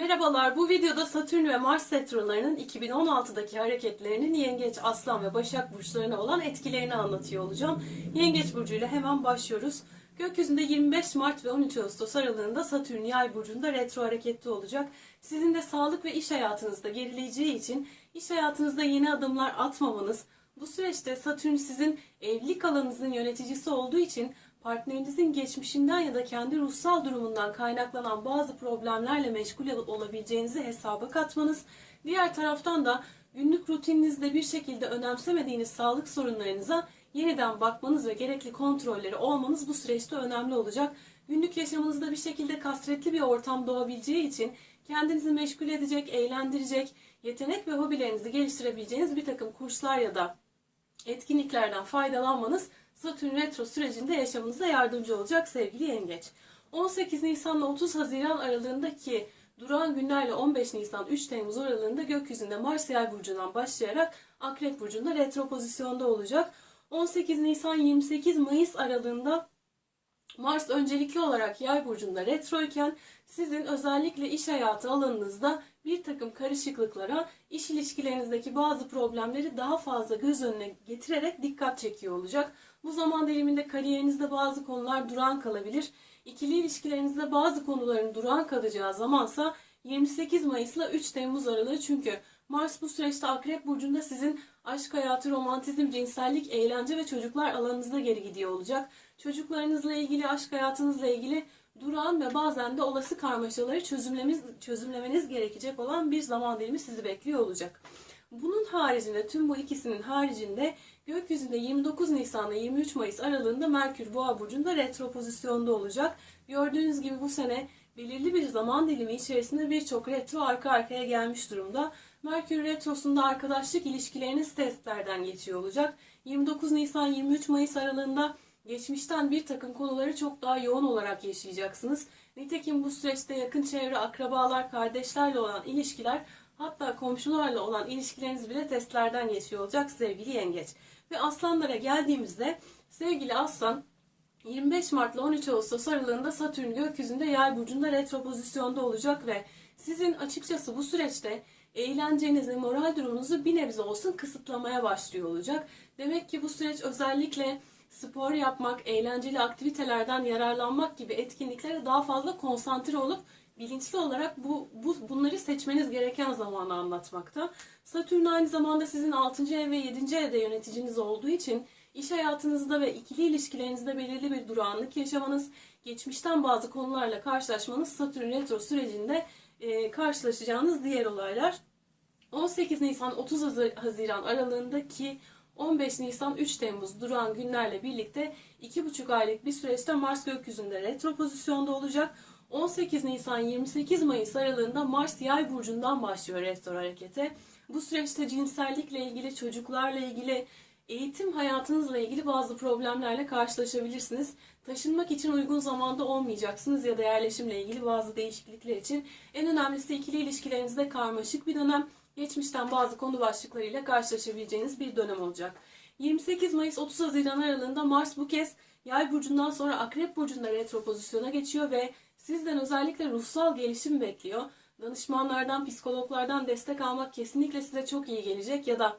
Merhabalar, bu videoda Satürn ve Mars retrolarının 2016'daki hareketlerinin Yengeç, Aslan ve Başak burçlarına olan etkilerini anlatıyor olacağım. Yengeç burcuyla hemen başlıyoruz. Gökyüzünde 25 Mart ve 13 Ağustos aralığında Satürn Yay burcunda retro hareketli olacak. Sizin de sağlık ve iş hayatınızda gerileyeceği için iş hayatınızda yeni adımlar atmamanız, bu süreçte Satürn sizin evlilik alanınızın yöneticisi olduğu için partnerinizin geçmişinden ya da kendi ruhsal durumundan kaynaklanan bazı problemlerle meşgul olabileceğinizi hesaba katmanız, diğer taraftan da günlük rutininizde bir şekilde önemsemediğiniz sağlık sorunlarınıza yeniden bakmanız ve gerekli kontrolleri olmanız bu süreçte önemli olacak. Günlük yaşamınızda bir şekilde kasvetli bir ortam doğabileceği için kendinizi meşgul edecek, eğlendirecek, yetenek ve hobilerinizi geliştirebileceğiniz bir takım kurslar ya da etkinliklerden faydalanmanız Satürn retro sürecinde yaşamınıza yardımcı olacak sevgili yengeç. 18 Nisan ile 30 Haziran aralığındaki duran günlerle 15 Nisan 3 Temmuz aralığında gökyüzünde Mars Yay burcundan başlayarak Akrep burcunda retro pozisyonda olacak. 18 Nisan 28 Mayıs aralığında Mars öncelikli olarak Yay burcunda retro iken sizin özellikle iş hayatı alanınızda bir takım karışıklıklara, iş ilişkilerinizdeki bazı problemleri daha fazla göz önüne getirerek dikkat çekiyor olacak. Bu zaman diliminde kariyerinizde bazı konular duran kalabilir. İkili ilişkilerinizde bazı konuların duran kalacağı zamansa 28 Mayıs ile 3 Temmuz aralığı çünkü Mars bu süreçte Akrep Burcu'nda sizin aşk hayatı, romantizm, cinsellik, eğlence ve çocuklar alanınızda geri gidiyor olacak. Çocuklarınızla ilgili, aşk hayatınızla ilgili duran ve bazen de olası karmaşaları çözümlemeniz, çözümlemeniz gerekecek olan bir zaman dilimi sizi bekliyor olacak. Bunun haricinde tüm bu ikisinin haricinde gökyüzünde 29 Nisan ile 23 Mayıs aralığında Merkür Boğa burcunda retro pozisyonda olacak. Gördüğünüz gibi bu sene belirli bir zaman dilimi içerisinde birçok retro arka arkaya gelmiş durumda. Merkür retrosunda arkadaşlık ilişkileriniz testlerden geçiyor olacak. 29 Nisan 23 Mayıs aralığında geçmişten bir takım konuları çok daha yoğun olarak yaşayacaksınız. Nitekim bu süreçte yakın çevre, akrabalar, kardeşlerle olan ilişkiler hatta komşularla olan ilişkileriniz bile testlerden geçiyor olacak sevgili yengeç. Ve aslanlara geldiğimizde sevgili aslan 25 Mart ile 13 Ağustos aralığında Satürn gökyüzünde yay burcunda retro pozisyonda olacak ve sizin açıkçası bu süreçte eğlencenizi, moral durumunuzu bir nebze olsun kısıtlamaya başlıyor olacak. Demek ki bu süreç özellikle spor yapmak, eğlenceli aktivitelerden yararlanmak gibi etkinliklere daha fazla konsantre olup bilinçli olarak bu, bu bunları seçmeniz gereken zamanı anlatmakta. Satürn aynı zamanda sizin 6. ev ve 7. evde yöneticiniz olduğu için iş hayatınızda ve ikili ilişkilerinizde belirli bir durağanlık yaşamanız, geçmişten bazı konularla karşılaşmanız Satürn retro sürecinde e, karşılaşacağınız diğer olaylar. 18 Nisan 30 Haziran aralığındaki 15 Nisan 3 Temmuz duran günlerle birlikte 2,5 aylık bir süreçte Mars gökyüzünde retro pozisyonda olacak. 18 Nisan 28 Mayıs aralığında Mars Yay burcundan başlıyor retro harekete. Bu süreçte cinsellikle ilgili, çocuklarla ilgili, eğitim hayatınızla ilgili bazı problemlerle karşılaşabilirsiniz. Taşınmak için uygun zamanda olmayacaksınız ya da yerleşimle ilgili bazı değişiklikler için. En önemlisi ikili ilişkilerinizde karmaşık bir dönem geçmişten bazı konu başlıklarıyla karşılaşabileceğiniz bir dönem olacak. 28 Mayıs 30 Haziran aralığında Mars bu kez Yay burcundan sonra Akrep burcunda retro pozisyona geçiyor ve sizden özellikle ruhsal gelişim bekliyor. Danışmanlardan, psikologlardan destek almak kesinlikle size çok iyi gelecek ya da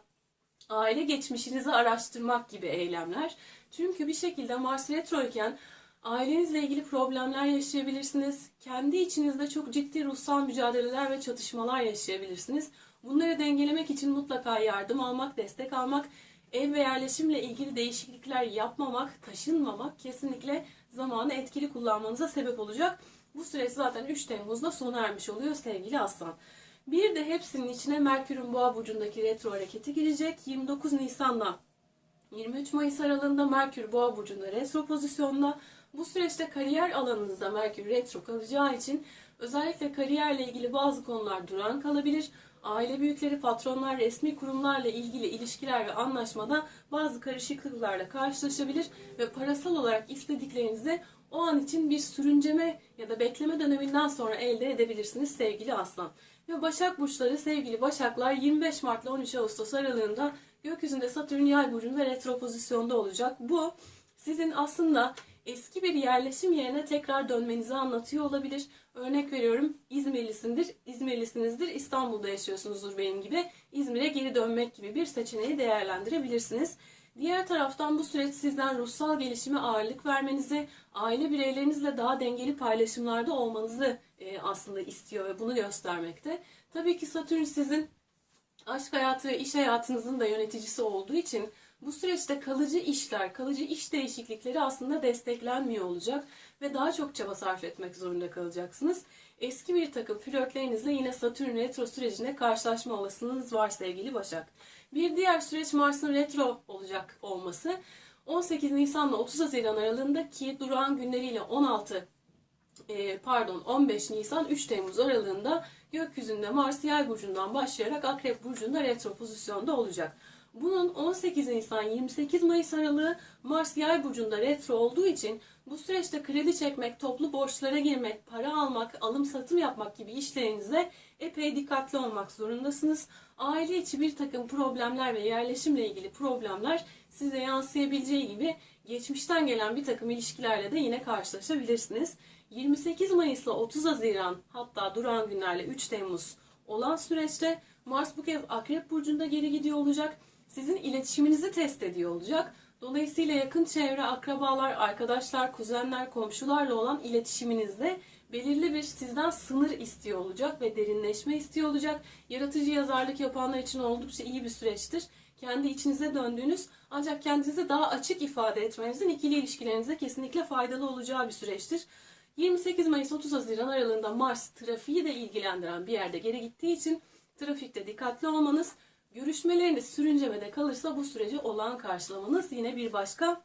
aile geçmişinizi araştırmak gibi eylemler. Çünkü bir şekilde Mars retro iken ailenizle ilgili problemler yaşayabilirsiniz. Kendi içinizde çok ciddi ruhsal mücadeleler ve çatışmalar yaşayabilirsiniz. Bunları dengelemek için mutlaka yardım almak, destek almak, ev ve yerleşimle ilgili değişiklikler yapmamak, taşınmamak kesinlikle zamanı etkili kullanmanıza sebep olacak. Bu süreç zaten 3 Temmuz'da sona ermiş oluyor sevgili aslan. Bir de hepsinin içine Merkür'ün boğa burcundaki retro hareketi girecek. 29 Nisan'da 23 Mayıs aralığında Merkür boğa burcunda retro pozisyonda. Bu süreçte kariyer alanınızda Merkür retro kalacağı için özellikle kariyerle ilgili bazı konular duran kalabilir. Aile büyükleri, patronlar, resmi kurumlarla ilgili ilişkiler ve anlaşmada bazı karışıklıklarla karşılaşabilir ve parasal olarak istediklerinizi o an için bir sürünceme ya da bekleme döneminden sonra elde edebilirsiniz sevgili aslan. Ve Başak Burçları sevgili Başaklar 25 Mart ile 13 Ağustos aralığında gökyüzünde Satürn yay burcunda retro pozisyonda olacak. Bu sizin aslında eski bir yerleşim yerine tekrar dönmenizi anlatıyor olabilir. Örnek veriyorum İzmirlisindir, İzmirlisinizdir, İstanbul'da yaşıyorsunuzdur benim gibi. İzmir'e geri dönmek gibi bir seçeneği değerlendirebilirsiniz. Diğer taraftan bu süreç sizden ruhsal gelişime ağırlık vermenizi, aile bireylerinizle daha dengeli paylaşımlarda olmanızı e, aslında istiyor ve bunu göstermekte. Tabii ki Satürn sizin aşk hayatı ve iş hayatınızın da yöneticisi olduğu için bu süreçte kalıcı işler, kalıcı iş değişiklikleri aslında desteklenmiyor olacak ve daha çok çaba sarf etmek zorunda kalacaksınız. Eski bir takım flörtlerinizle yine Satürn retro sürecinde karşılaşma olasılığınız var sevgili Başak. Bir diğer süreç Mars'ın retro olacak olması. 18 Nisan ile 30 Haziran aralığındaki durağan günleriyle 16 e, pardon 15 Nisan 3 Temmuz aralığında gökyüzünde Mars Yay burcundan başlayarak Akrep burcunda retro pozisyonda olacak. Bunun 18 Nisan 28 Mayıs aralığı Mars Yay burcunda retro olduğu için bu süreçte kredi çekmek, toplu borçlara girmek, para almak, alım satım yapmak gibi işlerinizde epey dikkatli olmak zorundasınız. Aile içi bir takım problemler ve yerleşimle ilgili problemler size yansıyabileceği gibi geçmişten gelen bir takım ilişkilerle de yine karşılaşabilirsiniz. 28 Mayıs ile 30 Haziran hatta duran günlerle 3 Temmuz olan süreçte Mars bu kez Akrep Burcu'nda geri gidiyor olacak. Sizin iletişiminizi test ediyor olacak. Dolayısıyla yakın çevre, akrabalar, arkadaşlar, kuzenler, komşularla olan iletişiminizde belirli bir sizden sınır istiyor olacak ve derinleşme istiyor olacak. Yaratıcı yazarlık yapanlar için oldukça iyi bir süreçtir. Kendi içinize döndüğünüz ancak kendinizi daha açık ifade etmenizin ikili ilişkilerinize kesinlikle faydalı olacağı bir süreçtir. 28 Mayıs 30 Haziran aralığında Mars trafiği de ilgilendiren bir yerde geri gittiği için trafikte dikkatli olmanız, görüşmeleriniz sürüncemede kalırsa bu süreci olağan karşılamanız yine bir başka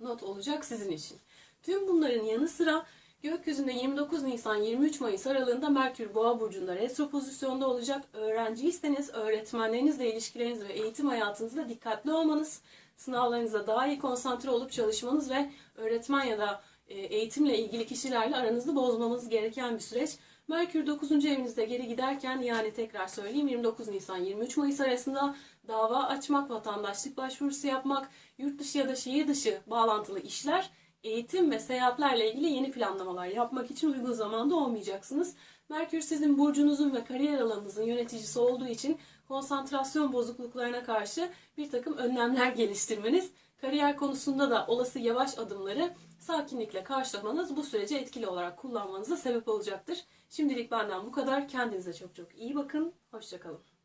not olacak sizin için. Tüm bunların yanı sıra gökyüzünde 29 Nisan 23 Mayıs aralığında Merkür Boğa burcunda retro pozisyonda olacak. Öğrenciyseniz öğretmenlerinizle ilişkileriniz ve eğitim hayatınızda dikkatli olmanız, sınavlarınıza daha iyi konsantre olup çalışmanız ve öğretmen ya da eğitimle ilgili kişilerle aranızı bozmamanız gereken bir süreç. Merkür 9. evinizde geri giderken yani tekrar söyleyeyim 29 Nisan 23 Mayıs arasında dava açmak, vatandaşlık başvurusu yapmak, yurt dışı ya da şehir dışı bağlantılı işler, eğitim ve seyahatlerle ilgili yeni planlamalar yapmak için uygun zamanda olmayacaksınız. Merkür sizin burcunuzun ve kariyer alanınızın yöneticisi olduğu için konsantrasyon bozukluklarına karşı bir takım önlemler geliştirmeniz, kariyer konusunda da olası yavaş adımları sakinlikle karşılamanız bu süreci etkili olarak kullanmanıza sebep olacaktır. Şimdilik benden bu kadar. Kendinize çok çok iyi bakın. Hoşçakalın.